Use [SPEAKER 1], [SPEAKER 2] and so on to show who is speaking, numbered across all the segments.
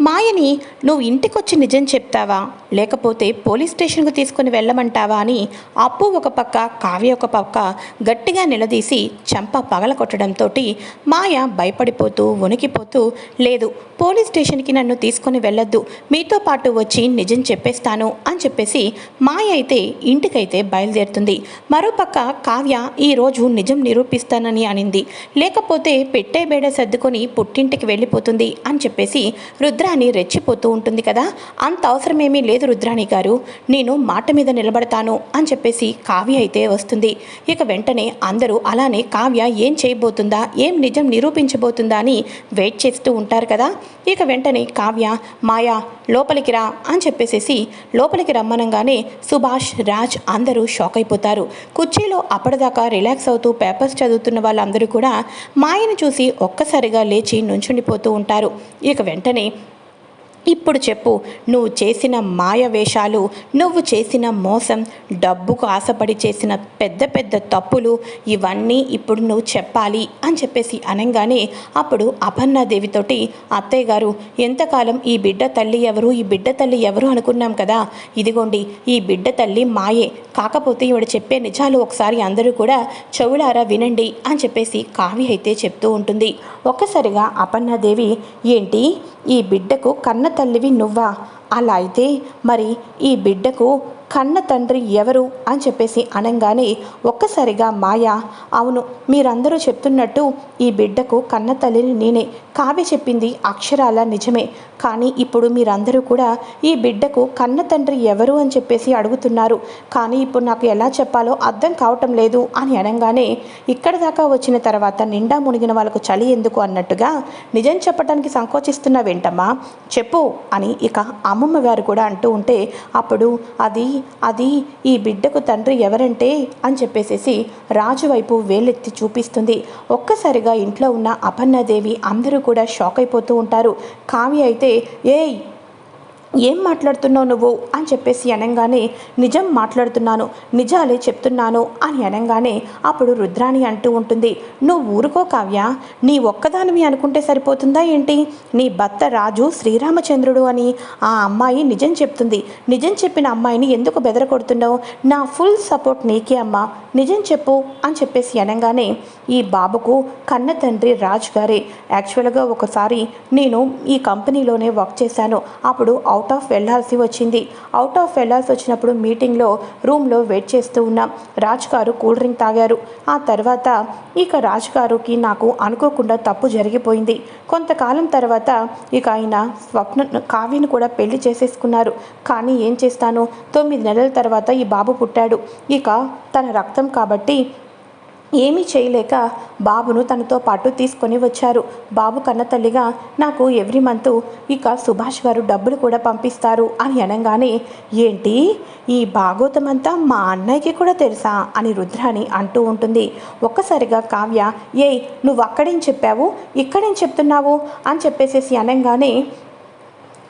[SPEAKER 1] మాయని నువ్వు ఇంటికొచ్చి నిజం చెప్తావా? లేకపోతే పోలీస్ స్టేషన్కు తీసుకుని వెళ్ళమంటావా? అని అప్పు ఒక పక్క కావ్య ఒక పక్క గట్టిగా నిలదీసి చంప పగల కొట్టడంతో మాయ భయపడిపోతూ వణికిపోతూ లేదు పోలీస్ స్టేషన్కి నన్ను తీసుకొని వెళ్ళొద్దు. మీతో పాటు వచ్చి నిజం చెప్పేస్తాను అని చెప్పేసి మాయ అయితే ఇంటికైతే బయలుదేరుతుంది. మరోపక్క కావ్య ఈరోజు నిజం నిరూపిస్తానని అనింది. లేకపోతే పెట్టే బేడ సర్దుకొని పుట్టింటికి వెళ్ళిపోతుంది అని చెప్పేసి రుద్రాణి రెచ్చిపోతూ ఉంటుంది కదా? అంత అవసరమేమీ లేదు రుద్రాణి గారు. నేను మాట మీద నిలబడతాను అని చెప్పేసి కావ్య అయితే వస్తుంది. ఇక వెంటనే అందరూ అలానే కావ్య ఏం చేయబోతుందా? ఏం నిజం నిరూపించబోతుందా అని వెయిట్ చేస్తూ ఉంటారు కదా? ఇక వెంటనే కావ్య మాయా లోపలికి రా అని చెప్పేసేసి లోపలికి రమ్మనంగానే సుభాష్ రాజ్ అందరూ షాక్ అయిపోతారు. కుర్చీలో అప్పటిదాకా రిలాక్స్ అవుతూ పేపర్స్ చదువుతున్న వాళ్ళందరూ కూడా మాయను చూసి ఒక్కసారిగా లేచి నుంచుండిపోతూ ఉంటారు. ఇక వెంటనే ఇప్పుడు చెప్పు నువ్వు చేసిన మాయ వేషాలు నువ్వు చేసిన మోసం డబ్బుకు ఆశపడి చేసిన పెద్ద పెద్ద తప్పులు ఇవన్నీ ఇప్పుడు నువ్వు చెప్పాలి అని చెప్పేసి అనగానే అప్పుడు అపర్ణాదేవితోటి అత్తయ్య గారు ఎంతకాలం ఈ బిడ్డ తల్లి ఎవరు ఈ బిడ్డ తల్లి ఎవరు అనుకున్నాం కదా? ఇదిగోండి ఈ బిడ్డ తల్లి మాయే. కాకపోతే ఇవిడ చెప్పే నిజాలు ఒకసారి అందరూ కూడా చెవులారా వినండి అని చెప్పేసి కావ్య అయితే చెప్తూ ఉంటుంది. ఒక్కసారిగా అపర్ణాదేవి ఏంటి? ఈ బిడ్డకు కన్న తల్లివి నువ్వా? అలా అయితే మరి ఈ బిడ్డకు కన్న తండ్రి ఎవరు అని చెప్పేసి అనగానే ఒక్కసారిగా మాయ అవును మీరందరూ చెప్తున్నట్టు ఈ బిడ్డకు కన్న తల్లిని నేనే కావ్య చెప్పింది అక్షరాల నిజమే. కానీ ఇప్పుడు మీరందరూ కూడా ఈ బిడ్డకు కన్న తండ్రి ఎవరు అని చెప్పేసి అడుగుతున్నారు. కానీ ఇప్పుడు నాకు ఎలా చెప్పాలో అర్థం కావటం లేదు అని అనగానే ఇక్కడ దాకా వచ్చిన తర్వాత నిండా మునిగిన వాళ్ళకు చలి ఎందుకు అన్నట్టుగా నిజం చెప్పడానికి సంకోచిస్తున్నావేంటమ్మా చెప్పు అని ఇక అమ్మమ్మ గారు కూడా అంటూ ఉంటే అప్పుడు అది అది ఈ బిడ్డకు తండ్రి ఎవరంటే? అని చెప్పేసేసి రాజు వైపు వేలెత్తి చూపిస్తుంది. ఒక్కసారిగా ఇంట్లో ఉన్న అపర్ణాదేవి అందరూ కూడా షాక్ అయిపోతూ ఉంటారు. కావ్య అయితే ఏయ్ ఏం మాట్లాడుతున్నావు నువ్వు? అని చెప్పేసి అనగానే నిజం మాట్లాడుతున్నాను నిజాలే చెప్తున్నాను అని అనగానే అప్పుడు రుద్రాణి అంటూ ఉంటుంది నువ్వు ఊరుకో కావ్య? నీ ఒక్కదానివి అనుకుంటే సరిపోతుందా ఏంటి? నీ భర్త రాజు శ్రీరామచంద్రుడు అని ఆ అమ్మాయి నిజం చెప్తుంది. నిజం చెప్పిన అమ్మాయిని ఎందుకు బెదరకొడుతున్నావు నా ఫుల్ సపోర్ట్ నీకే అమ్మా. నిజం చెప్పు అని చెప్పేసి అనగానే ఈ బాబుకు కన్న తండ్రి రాజ్ గారే. యాక్చువల్గా ఒకసారి నేను ఈ కంపెనీలోనే వర్క్ చేశాను. అప్పుడు అవుట్ ఆఫ్ వెళ్ళాల్సి వచ్చింది. అవుట్ ఆఫ్ వెళ్ళాల్సి వచ్చినప్పుడు మీటింగ్లో రూమ్లో వెయిట్ చేస్తూ ఉన్నాం. రాజ్ గారు కూల్ డ్రింక్ తాగారు. ఆ తర్వాత ఇక రాజ్ గారుకి నాకు అనుకోకుండా తప్పు జరిగిపోయింది. కొంతకాలం తర్వాత ఇక ఆయన స్వప్న కావ్యను కూడా పెళ్ళి చేసేసుకున్నారు. కానీ ఏం చేస్తాను? తొమ్మిది నెలల తర్వాత ఈ బాబు పుట్టాడు. ఇక తన రక్తం కాబట్టి ఏమీ చేయలేక బాబును తనతో పాటు తీసుకొని వచ్చారు. బాబు కన్న తల్లిగా నాకు ఎవ్రీ మంత్ ఇక సుభాష్ గారు డబ్బులు కూడా పంపిస్తారు అని అనగానే ఏంటి? ఈ భాగోతం అంతా మా అన్నయ్యకి కూడా తెలుసా? అని రుద్రాని అంటూ ఉంటుంది. ఒక్కసారిగా కావ్య ఏయ్ నువ్వు అక్కడేం చెప్పావు? ఇక్కడేం చెప్తున్నావు? అని చెప్పేసేసి అనగానే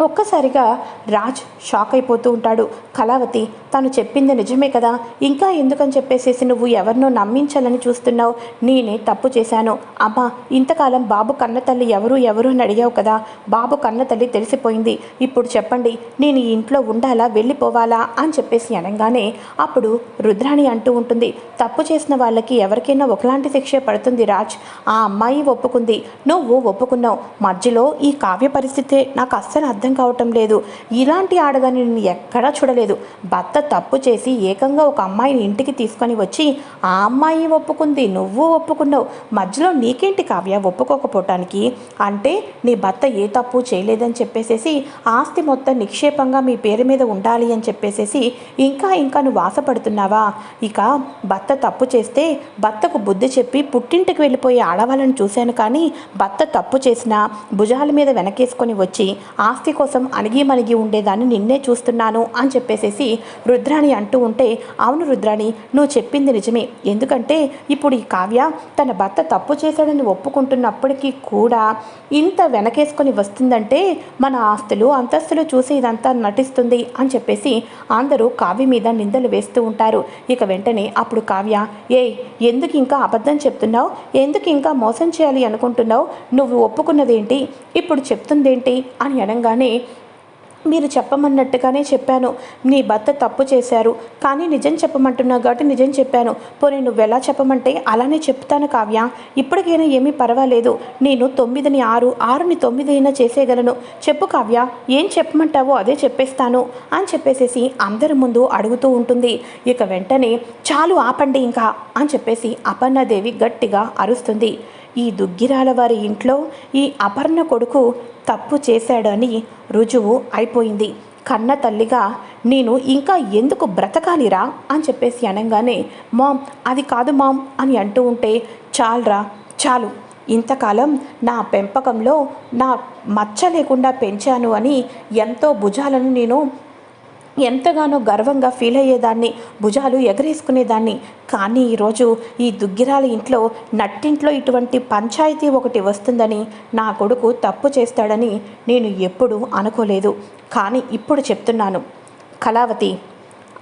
[SPEAKER 1] ఒక్కసారిగా రాజ్ షాక్ అయిపోతూ ఉంటాడు. కళావతి తను చెప్పింది నిజమే కదా. ఇంకా ఎందుకని చెప్పేసేసి నువ్వు ఎవరినో నమ్మించాలని చూస్తున్నావు? నేనే తప్పు చేశాను. అమ్మా ఇంతకాలం బాబు కన్న తల్లి ఎవరు ఎవరు అని అడిగావు కదా. బాబు కన్న తల్లి తెలిసిపోయింది. ఇప్పుడు చెప్పండి నేను ఈ ఇంట్లో ఉండాలా వెళ్ళిపోవాలా అని చెప్పేసి అనగానే అప్పుడు రుద్రాణి అంటూ ఉంటుంది తప్పు చేసిన వాళ్ళకి ఎవరికైనా ఒకలాంటి శిక్ష పడుతుంది రాజ్. ఆ అమ్మాయి ఒప్పుకుంది. నువ్వు ఒప్పుకున్నావు. మధ్యలో ఈ కావ్య పరిస్థితే నాకు అస్సలు అర్థం కావటం లేదు. ఇలాంటి ఆడదాన్ని నేను ఎక్కడా చూడలేదు. భర్త తప్పు చేసి ఏకంగా ఒక అమ్మాయిని ఇంటికి తీసుకొని వచ్చి ఆ అమ్మాయి ఒప్పుకుంది నువ్వు ఒప్పుకున్నావు. మధ్యలో నీకేంటి కావ్య ఒప్పుకోకపోవటానికి? అంటే నీ భర్త ఏ తప్పు చేయలేదని చెప్పేసేసి ఆస్తి మొత్తం నిక్షేపంగా మీ పేరు మీద ఉండాలి అని చెప్పేసేసి ఇంకా ఇంకా నువ్వు ఆశపడుతున్నావా? ఇక భర్త తప్పు చేస్తే భర్తకు బుద్ధి చెప్పి పుట్టింటికి వెళ్ళిపోయే ఆడవాళ్ళని చూశాను కానీ భర్త తప్పు చేసినా భుజాల మీద వెనకేసుకొని వచ్చి ఆస్తి కోసం అణిగి మణిగి ఉండేదాన్ని నిన్నే చూస్తున్నాను అని చెప్పేసేసి రుద్రాణి అంటూ ఉంటే అవును రుద్రాణి నువ్వు చెప్పింది నిజమే. ఎందుకంటే ఇప్పుడు ఈ కావ్య తన భర్త తప్పు చేశాడని ఒప్పుకుంటున్నప్పటికీ కూడా ఇంత వెనకేసుకొని వస్తుందంటే మన ఆస్తులు అంతస్తులు చూసి ఇదంతా నటిస్తుంది అని చెప్పేసి అందరూ కావ్య మీద నిందలు వేస్తూ ఉంటారు. ఇక వెంటనే అప్పుడు కావ్య ఏ ఎందుకు ఇంకా అబద్ధం చెప్తున్నావు? ఎందుకు ఇంకా మోసం చేయాలి అనుకుంటున్నావు? నువ్వు ఒప్పుకున్నదేంటి? ఇప్పుడు చెప్తుందేంటి? అని అనగానే మీరు చెప్పమన్నట్టుగానే చెప్పాను. నీ భర్త తప్పు చేశారు. కానీ నిజం చెప్పమంటున్నావు కాబట్టి నిజం చెప్పాను. పోనీ నువ్వు ఎలా చెప్పమంటే అలానే చెప్తాను కావ్య. ఇప్పటికైనా ఏమీ పర్వాలేదు. నేను తొమ్మిదిని ఆరు ఆరుని తొమ్మిది అయినా చేసేయగలను. చెప్పు కావ్య ఏం చెప్పమంటావో అదే చెప్పేస్తాను అని చెప్పేసేసి అందరి ముందు అడుగుతూ ఉంటుంది. ఇక వెంటనే చాలు ఆపండి ఇంకా అని చెప్పేసి అపర్ణదేవి గట్టిగా అరుస్తుంది. ఈ దుగ్గిరాల వారి ఇంట్లో ఈ అపర్ణ కొడుకు తప్పు చేశాడని రుజువు అయిపోయింది. కన్న తల్లిగా నేను ఇంకా ఎందుకు బ్రతకాలిరా? అని చెప్పేసి అనగానే మామ్ అది కాదు మామ్ అని అంటూ ఉంటే చాలరా చాలు. ఇంతకాలం నా పెంపకంలో నా మచ్చ లేకుండా పెంచాను అని ఎంతో భుజాలను నేను ఎంతగానో గర్వంగా ఫీల్ అయ్యేదాన్ని భుజాలు ఎగరేసుకునేదాన్ని. కానీ ఈరోజు ఈ దుగ్గిరాల ఇంట్లో నట్టింట్లో ఇటువంటి పంచాయతీ ఒకటి వస్తుందని నా కొడుకు తప్పు చేస్తాడని నేను ఎప్పుడూ అనుకోలేదు. కానీ ఇప్పుడు చెప్తున్నాను. కళావతి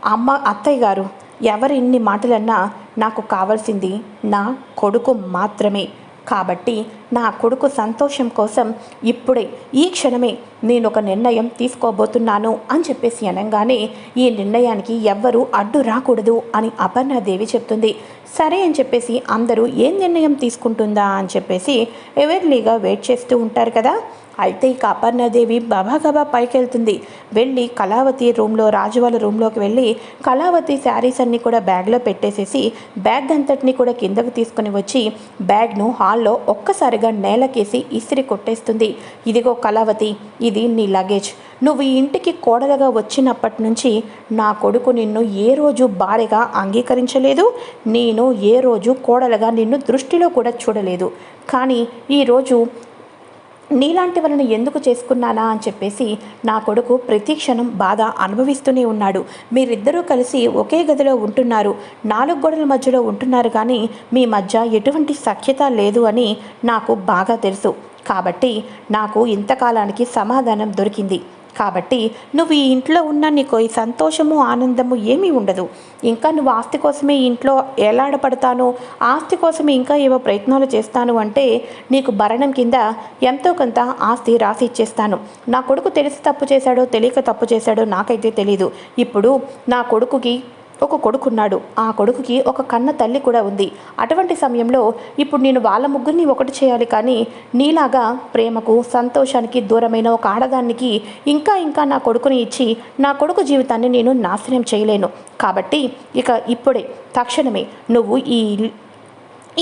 [SPEAKER 1] అమ్మ అత్తయ్య గారు ఎవరు ఇన్ని మాటలన్నా నాకు కావాల్సింది నా కొడుకు మాత్రమే. కాబట్టి నా కొడుకు సంతోషం కోసం ఇప్పుడే ఈ క్షణమే నేను ఒక నిర్ణయం తీసుకోబోతున్నాను అని చెప్పేసి అనగానే ఈ నిర్ణయానికి ఎవ్వరూ అడ్డు రాకూడదు అని అపర్ణాదేవి చెప్తుంది. సరే అని చెప్పేసి అందరూ ఏం నిర్ణయం తీసుకుంటుందా అని చెప్పేసి ఎవర్లీగా వెయిట్ చేస్తూ ఉంటారు కదా? అయితే ఇక అపర్ణాదేవి గబా పైకి వెళ్తుంది వెళ్ళి కళావతి రూమ్లో రాజు వాళ్ళ రూమ్లోకి వెళ్ళి కళావతి శారీస్ అన్నీ కూడా బ్యాగ్లో పెట్టేసేసి బ్యాగ్ అంతటిని కూడా కిందకు తీసుకుని వచ్చి బ్యాగ్ను హాల్లో ఒక్కసారిగా నేలకేసి ఇసిరి కొట్టేస్తుంది. ఇదిగో కళావతి ఇది నీ లగేజ్. నువ్వు ఈ ఇంటికి కోడలుగా వచ్చినప్పటి నుంచి నా కొడుకు నిన్ను ఏ రోజు భార్యగా అంగీకరించలేదు నేను ఏ రోజు కోడలుగా నిన్ను దృష్టిలో కూడా చూడలేదు. కానీ ఈరోజు నీలాంటి వలన ఎందుకు చేసుకున్నానా అని చెప్పేసి నా కొడుకు ప్రతి క్షణం బాధ అనుభవిస్తూనే ఉన్నాడు. మీరిద్దరూ కలిసి ఒకే గదిలో ఉంటున్నారు. నాలుగు గోడల మధ్యలో ఉంటున్నారు కానీ మీ మధ్య ఎటువంటి సఖ్యత లేదు అని నాకు బాగా తెలుసు. కాబట్టి నాకు ఇంతకాలానికి సమాధానం దొరికింది. కాబట్టి నువ్వు ఈ ఇంట్లో ఉన్న నీకు ఈ సంతోషము ఆనందము ఏమీ ఉండదు. ఇంకా నువ్వు ఆస్తి కోసమే ఇంట్లో ఎలాడపడతాను ఆస్తి కోసమే ఇంకా ఏవో ప్రయత్నాలు చేస్తాను అంటే నీకు భరణం కింద ఎంతో కొంత ఆస్తి రాసి ఇచ్చేస్తాను. నా కొడుకు తెలిసి తప్పు చేశాడో తెలియక తప్పు చేశాడో నాకైతే తెలీదు. ఇప్పుడు నా కొడుకుకి ఒక కొడుకున్నాడు. ఆ కొడుకుకి ఒక కన్న తల్లి కూడా ఉంది. అటువంటి సమయంలో ఇప్పుడు నేను వాళ్ళ ముగ్గురిని ఒకటి చేయాలి కానీ నీలాగా ప్రేమకు సంతోషానికి దూరమైన ఒక ఆడదానికి ఇంకా ఇంకా నా కొడుకుని ఇచ్చి నా కొడుకు జీవితాన్ని నేను నాశనం చేయలేను. కాబట్టి ఇక ఇప్పుడే తక్షణమే నువ్వు ఈ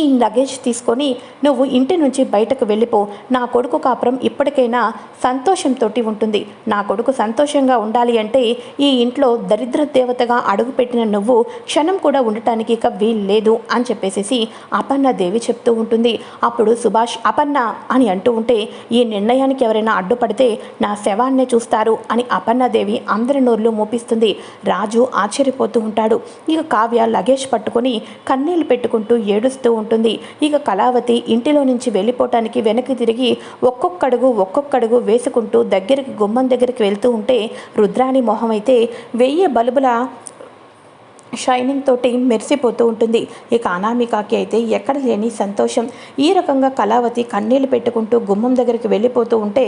[SPEAKER 1] ఈ లగేజ్ తీసుకొని నువ్వు ఇంటి నుంచి బయటకు వెళ్ళిపో. నా కొడుకు కాపురం ఇప్పటికైనా సంతోషంతో ఉంటుంది. నా కొడుకు సంతోషంగా ఉండాలి అంటే ఈ ఇంట్లో దరిద్ర దేవతగా అడుగుపెట్టిన నువ్వు క్షణం కూడా ఉండటానికి ఇక వీల్లేదు అని చెప్పేసేసి అపర్ణ దేవి చెప్తూ ఉంటుంది. అప్పుడు సుభాష్ అపర్ణ అని అంటూ ఉంటే ఈ నిర్ణయానికి ఎవరైనా అడ్డుపడితే నా శవాన్నే చూస్తారు అని అపర్ణదేవి అందరి నోర్లు మోపిస్తుంది. రాజు ఆశ్చర్యపోతూ ఉంటాడు. ఇక కావ్య లగేజ్ పట్టుకొని కన్నీళ్ళు పెట్టుకుంటూ ఏడుస్తూ ఉంటుంది ఉంటుంది. ఇక కళావతి ఇంటిలో నుంచి వెళ్ళిపోవటానికి వెనక్కి తిరిగి ఒక్కొక్కడుగు ఒక్కొక్కడుగు వేసుకుంటూ దగ్గరికి గుమ్మం దగ్గరికి వెళ్తూ ఉంటే రుద్రాణి మొహం అయితే వెయ్యి బలుబుల షైనింగ్ తోటి మెరిసిపోతూ ఉంటుంది. ఇక అనామికకి అయితే ఎక్కడ లేని సంతోషం. ఈ రకంగా కళావతి కన్నీళ్ళు పెట్టుకుంటూ గుమ్మం దగ్గరికి వెళ్ళిపోతూ ఉంటే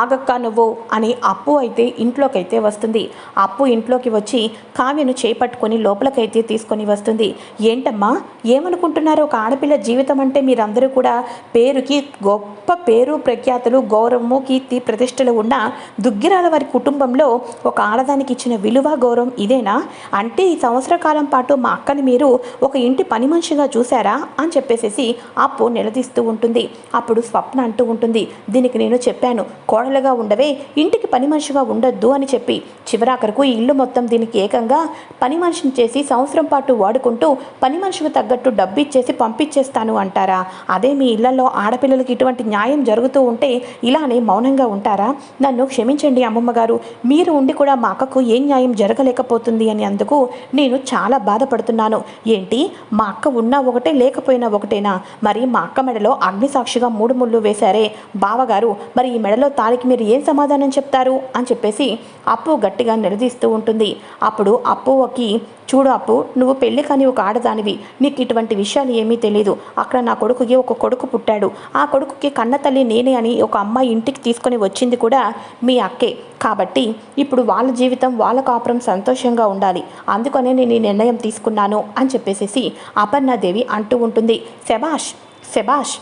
[SPEAKER 1] ఆగక్క నువ్వు అని అప్పు అయితే ఇంట్లోకైతే వస్తుంది. అప్పు ఇంట్లోకి వచ్చి కావ్యను చేపట్టుకొని లోపలికైతే తీసుకొని వస్తుంది. ఏంటమ్మా ఏమనుకుంటున్నారు? ఒక ఆడపిల్ల జీవితం అంటే మీరందరూ కూడా పేరుకి గొప్ప పేరు ప్రఖ్యాతులు గౌరవము కీర్తి ప్రతిష్టలు ఉన్న దుగ్గిరాల వారి కుటుంబంలో ఒక ఆడదానికి ఇచ్చిన విలువ గౌరవం ఇదేనా? అంటే ఈ సంవత్సర కాలం పాటు మా అక్కని మీరు ఒక ఇంటి పని మనిషిగా చూసారా అని చెప్పేసేసి అప్పు నిలదీస్తూ ఉంటుంది. అప్పుడు స్వప్న అంటూ ఉంటుంది దీనికి నేను చెప్పాను కోడలుగా ఉండవే ఇంటికి పని మనిషిగా ఉండొద్దు అని చెప్పి. చివరాఖరకు ఈ ఇల్లు మొత్తం దీనికి ఏకంగా పని మనిషిని చేసి సంవత్సరం పాటు వాడుకుంటూ పని మనిషికి తగ్గట్టు డబ్బు ఇచ్చేసి పంపించేస్తాను అంటారా? అదే మీ ఇళ్ళలో ఆడపిల్లలకి ఇటువంటి న్యాయం జరుగుతూ ఉంటే ఇలానే మౌనంగా ఉంటారా? నన్ను క్షమించండి అమ్మమ్మ గారు మీరు ఉండి కూడా మా అక్కకు ఏం న్యాయం జరగలేకపోతుంది అని అందుకు నేను చాలా బాధపడుతున్నాను. ఏంటి? మా అక్క ఉన్నా ఒకటే లేకపోయినా ఒకటేనా? మరి మా అక్క మెడలో అగ్నిసాక్షిగా మూడు ముళ్ళు వేశారే. బావగారు మరి ఈ మెడలో తాలికి మీరు ఏం సమాధానం చెప్తారు? అని చెప్పేసి అప్పు గట్టిగా నిలదీస్తూ ఉంటుంది. అప్పుడు అప్పుకి చూడు అప్పు నువ్వు పెళ్ళి కానీ ఒక ఆడదానివి. నీకు ఇటువంటి విషయాలు ఏమీ తెలియదు అక్కడ నా కొడుకుకి ఒక కొడుకు పుట్టాడు. ఆ కొడుకుకి కన్న తల్లి నేనే అని ఒక అమ్మాయి ఇంటికి తీసుకొని వచ్చింది కూడా మీ అక్కే. కాబట్టి ఇప్పుడు వాళ్ళ జీవితం వాళ్ళ కాపురం సంతోషంగా ఉండాలి. అందుకనే నేను ఈ నిర్ణయం తీసుకున్నాను అని చెప్పేసేసి అపర్ణాదేవి అంటూ ఉంటుంది. శభాష్ శభాష్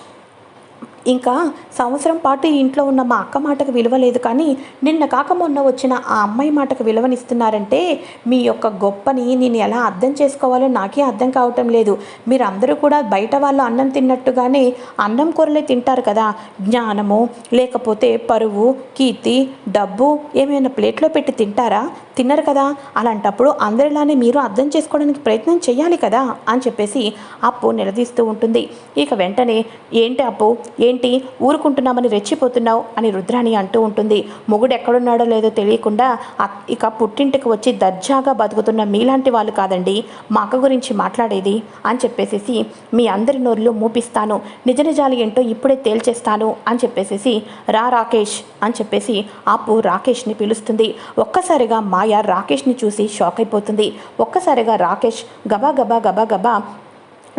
[SPEAKER 1] ఇంకా సంవత్సరం పాటు ఇంట్లో ఉన్న మా అక్క మాటకు విలువ లేదు కానీ నిన్న కాక మొన్న వచ్చిన ఆ అమ్మాయి మాటకు విలువనిస్తున్నారంటే మీ యొక్క గొప్పని నేను ఎలా అర్థం చేసుకోవాలో నాకే అర్థం కావటం లేదు. మీరందరూ కూడా బయట వాళ్ళు అన్నం తిన్నట్టుగానే అన్నం కూరలే తింటారు కదా. జ్ఞానము లేకపోతే పరువు కీర్తి డబ్బు ఏమైనా ప్లేట్లో పెట్టి తింటారా? తిన్నారు కదా. అలాంటప్పుడు అందరిలానే మీరు అర్థం చేసుకోవడానికి ప్రయత్నం చేయాలి కదా అని చెప్పేసి అప్పు నిలదీస్తూ ఉంటుంది. ఇక వెంటనే ఏంటి అప్పు? ఏంటి ఊరుకుంటున్నామని రెచ్చిపోతున్నావు అని రుద్రాణి అంటూ ఉంటుంది. మొగుడు ఎక్కడున్నాడో లేదో తెలియకుండా ఇక పుట్టింటికి వచ్చి దర్జాగా బతుకుతున్న మీలాంటి వాళ్ళు కాదండి. మా అక్క గురించి మాట్లాడేది అని చెప్పేసేసి మీ అందరి నోరులో మూపిస్తాను. నిజ నిజాలు ఏంటో ఇప్పుడే తేల్చేస్తాను అని చెప్పేసేసి రా రాకేష్ అని చెప్పేసి అప్పు రాకేష్ని పిలుస్తుంది. ఒక్కసారిగా మాయ రాకేష్ని చూసి షాక్ అయిపోతుంది. ఒక్కసారిగా రాకేష్ గబా గబా గబా గబా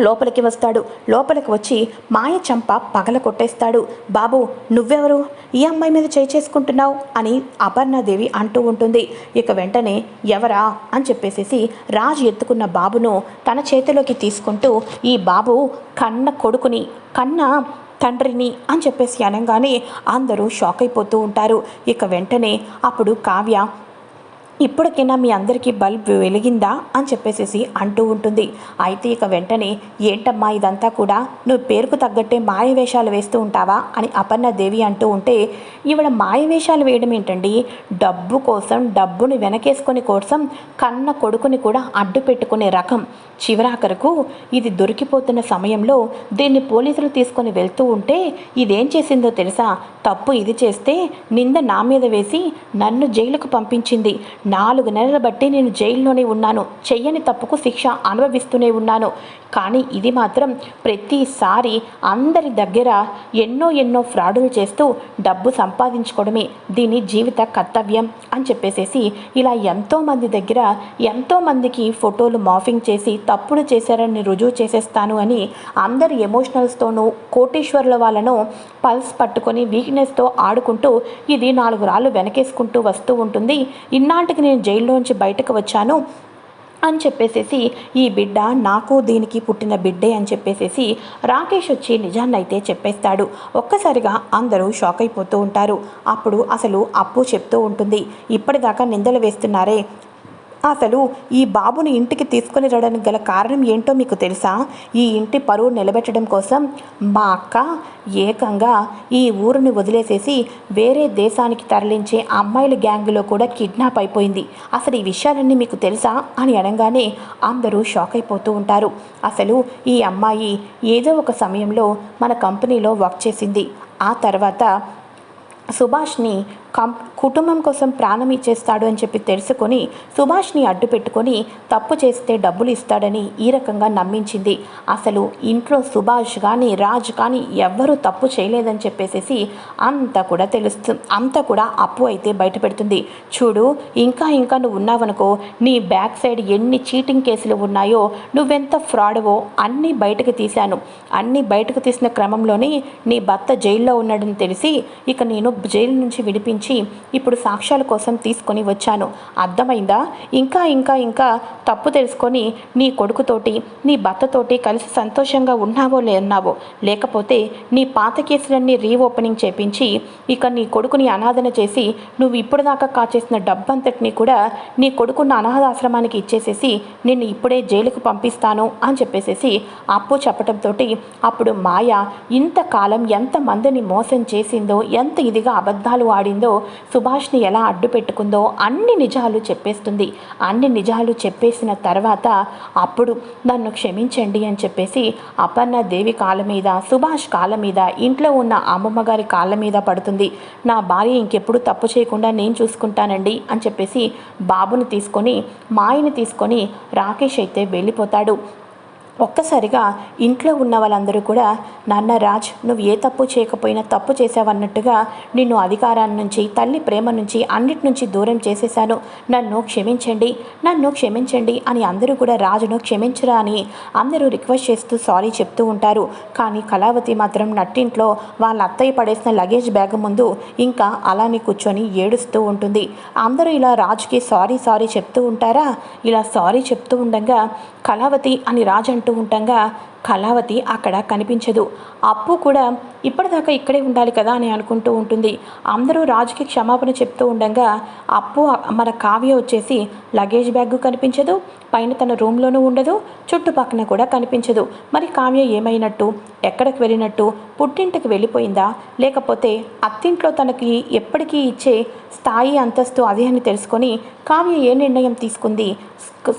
[SPEAKER 1] లోపలికి వస్తాడు. లోపలికి వచ్చి మాయ చంప పగల కొట్టేస్తాడు. బాబు నువ్వెవరు? ఈ అమ్మాయి మీద చేయి చేసుకుంటున్నావు? అని అపర్ణాదేవి అంటూ ఉంటుంది. ఇక వెంటనే ఎవరా? అని చెప్పేసేసి రాజు ఎత్తుకున్న బాబును తన చేతిలోకి తీసుకుంటూ ఈ బాబు కన్న కొడుకుని కన్న తండ్రిని అని చెప్పేసి అనగానే అందరూ షాక్ అయిపోతూ ఉంటారు. ఇక వెంటనే అప్పుడు కావ్య ఇప్పటికైనా మీ అందరికీ బల్బ్ వెలిగిందా అని చెప్పేసేసి అంటూ ఉంటుంది. అయితే ఇక వెంటనే ఏంటమ్మా ఇదంతా కూడా? నువ్వు పేరుకు తగ్గట్టే మాయవేషాలు వేస్తూ ఉంటావా? అని అపర్ణ దేవి అంటూ ఉంటే ఇవిడ మాయవేషాలు వేయడం ఏంటండి? డబ్బు కోసం డబ్బుని వెనకేసుకొని కోసం కన్న కొడుకుని కూడా అడ్డు పెట్టుకునే రకం. చివరాఖరకు ఇది దొరికిపోతున్న సమయంలో దీన్ని పోలీసులు తీసుకొని వెళ్తూ ఉంటే ఇదేం చేసిందో తెలుసా? తప్పు ఇది చేస్తే నింద నా మీద వేసి నన్ను జైలుకు పంపించింది. నాలుగు నెలల బట్టి నేను జైల్లోనే ఉన్నాను. చెయ్యని తప్పుకు శిక్ష అనుభవిస్తూనే ఉన్నాను. కానీ ఇది మాత్రం ప్రతిసారి అందరి దగ్గర ఎన్నో ఎన్నో ఫ్రాడులు చేస్తూ డబ్బు సంపాదించుకోవడమే. దీని జీవిత కర్తవ్యం అని చెప్పేసేసి ఇలా ఎంతోమంది దగ్గర ఎంతోమందికి ఫోటోలు మాఫింగ్ చేసి తప్పుడు చేశారని రుజువు చేసేస్తాను అని అందరి ఎమోషనల్స్తోనూ కోటీశ్వరుల వాళ్ళను పల్స్ పట్టుకొని వీక్నెస్తో ఆడుకుంటూ ఇది నాలుగు రాళ్ళు వెనకేసుకుంటూ వస్తూ ఉంటుంది. ఇన్నాటికి నేను జైల్లోంచి బయటకు వచ్చాను అని చెప్పేసేసి ఈ బిడ్డ నాకు దీనికి పుట్టిన బిడ్డే అని చెప్పేసేసి రాకేష్ వచ్చి నిజాన్నైతే చెప్పేస్తాడు. ఒక్కసారిగా అందరూ షాక్ అయిపోతూ ఉంటారు. అప్పుడు అసలు అప్పు చెప్తూ ఉంటుంది. ఇప్పటిదాకా నిందలు వేస్తున్నారే అసలు ఈ బాబుని ఇంటికి తీసుకుని రావడానికి గల కారణం ఏంటో మీకు తెలుసా? ఈ ఇంటి పరువు నిలబెట్టడం కోసం మా అక్క ఏకంగా ఈ ఊరిని వదిలేసేసి వేరే దేశానికి తరలించే అమ్మాయిల గ్యాంగ్లో కూడా కిడ్నాప్ అయిపోయింది. అసలు ఈ విషయాలన్నీ మీకు తెలుసా? అని అనగానే అందరూ షాక్ అయిపోతూ ఉంటారు. అసలు ఈ అమ్మాయి ఏదో ఒక సమయంలో మన కంపెనీలో వర్క్ చేసింది. ఆ తర్వాత సుభాష్ని కుటుంబం కోసం ప్రాణం ఇచ్చేస్తాడు అని చెప్పి తెలుసుకొని సుభాష్ని అడ్డు పెట్టుకొని తప్పు చేస్తే డబ్బులు ఇస్తాడని ఈ రకంగా నమ్మించింది. అసలు ఇంట్లో సుభాష్ కానీ రాజ్ కానీ ఎవ్వరూ తప్పు చేయలేదని చెప్పేసేసి అంతా కూడా తెలుస్తు అంతా కూడా అప్పు అయితే బయట పెడుతుంది చూడు ఇంకా ఇంకా నువ్వు ఉన్నావనుకో నీ బ్యాక్ సైడ్ ఎన్ని చీటింగ్ కేసులు ఉన్నాయో నువ్వెంత ఫ్రాడ్వో అన్నీ బయటకు తీశాను. అన్నీ బయటకు తీసిన క్రమంలోనే నీ భర్త జైల్లో ఉన్నాడని తెలిసి ఇక నేను జైలు నుంచి విడిపించి ఇప్పుడు సాక్ష్యాల కోసం తీసుకొని వచ్చాను. అర్థమైందా? ఇంకా ఇంకా ఇంకా తప్పు తెలుసుకొని నీ కొడుకుతోటి నీ భర్తతోటి కలిసి సంతోషంగా ఉన్నావో లేన్నావో లేకపోతే నీ పాత కేసులన్నీ రీఓపెనింగ్ చేపించి ఇక నీ కొడుకుని అనాథన చేసి నువ్వు ఇప్పటిదాకా కాచేసిన డబ్బంతటిని కూడా నీ కొడుకున్న అనాథాశ్రమానికి ఇచ్చేసేసి నిన్ను ఇప్పుడే జైలుకు పంపిస్తాను అని చెప్పేసేసి అప్పు చెప్పటంతో అప్పుడు మాయ ఇంతకాలం ఎంతమందిని మోసం చేసిందో ఎంత ఇదిగా అబద్ధాలు ఆడిందో సుభాష్ని ఎలా అడ్డు పెట్టుకుందో అన్ని నిజాలు చెప్పేస్తుంది. అన్ని నిజాలు చెప్పేసిన తర్వాత అప్పుడు నన్ను క్షమించండి అని చెప్పేసి అపర్ణ దేవి కాళ్ళ మీద సుభాష్ కాళ్ళ మీద ఇంట్లో ఉన్న అమ్మమ్మ గారి కాళ్ళ మీద పడుతుంది. నా భార్య ఇంకెప్పుడు తప్పు చేయకుండా నేను చూసుకుంటానండి అని చెప్పేసి బాబుని తీసుకొని మాయని తీసుకొని రాకేష్ అయితే వెళ్ళిపోతాడు. ఒక్కసారిగా ఇంట్లో ఉన్న వాళ్ళందరూ కూడా నాన్న రాజ్ నువ్వు ఏ తప్పు చేయకపోయినా తప్పు చేసావన్నట్టుగా నిన్ను అధికారాన్ని నుంచి తల్లి ప్రేమ నుంచి అన్నిటి నుంచి దూరం చేసేశాను. నన్ను క్షమించండి నన్ను క్షమించండి అని అందరూ కూడా రాజును క్షమించరా అని అందరూ రిక్వెస్ట్ చేస్తూ సారీ చెప్తూ ఉంటారు. కానీ కళావతి మాత్రం నట్టింట్లో వాళ్ళ అత్తయ్య పడేసిన లగేజ్ బ్యాగ్ ముందు ఇంకా అలానే కూర్చొని ఏడుస్తూ ఉంటుంది. అందరూ ఇలా రాజుకి సారీ సారీ చెప్తూ ఉంటారా? ఇలా సారీ చెప్తూ ఉండగా కళావతి అని రాజు అంటూ ఉండగా కళావతి అక్కడ కనిపించదు. అప్పు కూడా ఇప్పటిదాకా ఇక్కడే ఉండాలి కదా అని అనుకుంటూ ఉంటుంది. అందరూ రాజుకి క్షమాపణ చెప్తూ ఉండగా అప్పు మన కావ్య వచ్చేసి లగేజ్ బ్యాగ్ కనిపించదు పైన తన రూమ్లోనూ ఉండదు చుట్టుపక్కన కూడా కనిపించదు. మరి కావ్య ఏమైనట్టు? ఎక్కడికి వెళ్ళినట్టు? పుట్టింటికి వెళ్ళిపోయిందా? లేకపోతే అత్తింట్లో తనకి ఎప్పటికీ ఇచ్చే స్థాయి అంతస్తు అదే అని తెలుసుకొని కావ్య ఏ నిర్ణయం తీసుకుంది?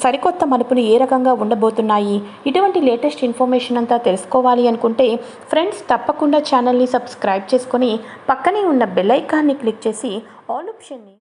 [SPEAKER 1] సరికొత్త మలుపులు ఏ రకంగా ఉండబోతున్నాయి? ఇటువంటి లేటెస్ట్ ఇన్ఫర్మేషన్ అంతా తెలుసుకోవాలి అనుకుంటే ఫ్రెండ్స్ తప్పకుండా ఛానల్ని సబ్స్క్రైబ్ చేసుకొని పక్కనే ఉన్న బెల్ ఐకాన్ని క్లిక్ చేసి ఆల్ ఆప్షన్ని